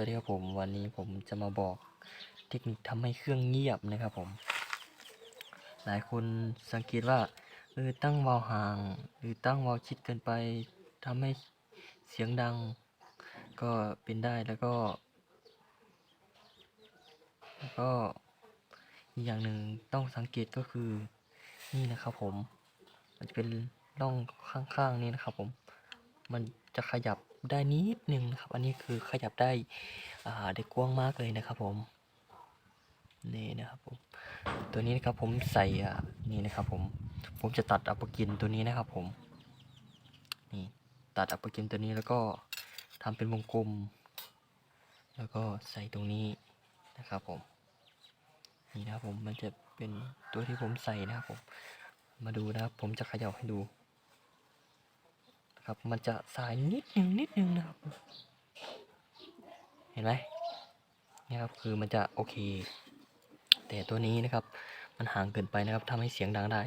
วัสดีครับผมวันนี้ผมจะมาบอกเทคนิคทำให้เครื่องเงียบนะครับผม หลายคนสังเกตว่าเออตั้งวาล์วห่าง หรือตั้งวาล์วชิดเกินไปทำให้เสียงดัง ก็เป็นได้แล้วก็ แล้วก็อีกอย่างหนึ่งต้องสังเกตก็คือนี่นะครับผม มันจะเป็นร่องข้างๆนี้นะครับผมมัน จะขยับได้นิดนึงนะครับ อันนี้คือขยับได้อ่าได้กว้างมากเลยนะครับผมนี่นะครับผมตัวนี้นะครับผมใส่อ่านี่นะครับผมผมจะตัดอัปปอร์กินตัวนี้นะครับผมนี่ตัดอัปปอร์กินตัวนี้แล้วก็ทำเป็นวงกลม แล้วก็ใส่ตรงนี้นะครับผมนี่นะครับผมมันจะเป็นตัวที่ผมใส่นะครับผมมาดูนะครับผมจะขย่าให้ดู ครับ มันจะสายนิดนึงนิดนึงนะครับ เห็นไหมนี่ครับคือมันจะโอเค แต่ตัวนี้นะครับ มันห่างเกินไปนะครับทำให้เสียงดังได้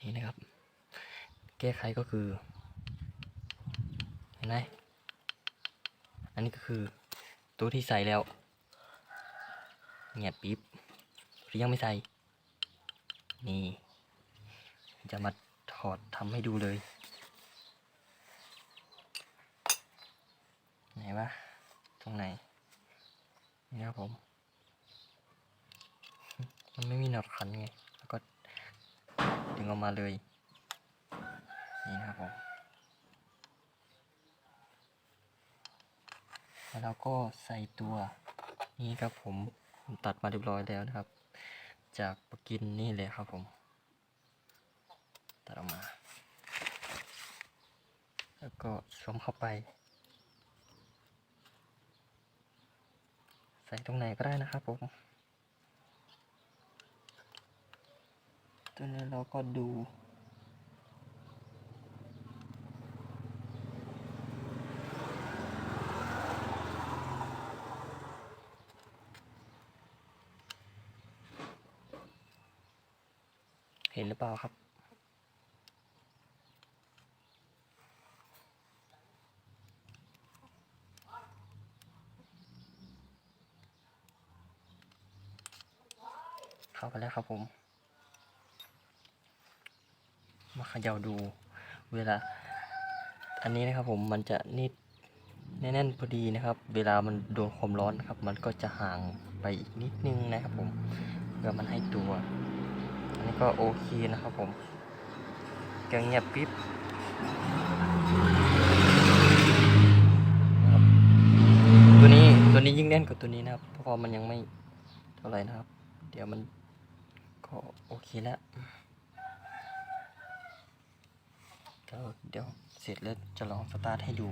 นี่นะครับ แก้ไขก็คือ เห็นไหมอันนี้ก็คือตัวที่ใส่แล้วเงียบปิ๊บหรือยังไม่ใส่ นี่ จะมาถอดทำให้ดูเลย ไห นวะตรงไหนนี่ครับผม มันไม่มีหนอดขันไง แล้วก็ดึงออกมาเลย นี่นะครับผม แล้วเราก็ใส่ตัวนี้ครับผม ผมตัดมาเรียบร้อยแล้วนะครับ จากปกินนี่เลยครับผม ตัดออกมา แล้วก็สวมเข้าไป ใส่ตรงไหนก็ได้นะครับผมตัวนี้เราก็ดูเห็นหรือเปล่าครับ เข้าไปแล้วครับผม มาเขย่าดูเวลา อันนี้นะครับผมมันจะนิดแน่นๆพอดีนะครับ เวลามันโดนความร้อนนะครับ มันก็จะห่างไปอีกนิดนึงนะครับผมเพื่อมันให้ตัว อันนี้ก็โอเคนะครับผมแกงเงียบปิ๊บตัวนี้ตัวนี้ยิ่งแน่นกว่าตัวนี้นะครับ เพราะมันยังไม่เท่าไหร่นะครับ เดี๋ยวมัน ก็โอเคแล้วก็เดี๋ยวเสร็จแล้วจะลองสตาร์ทให้ดู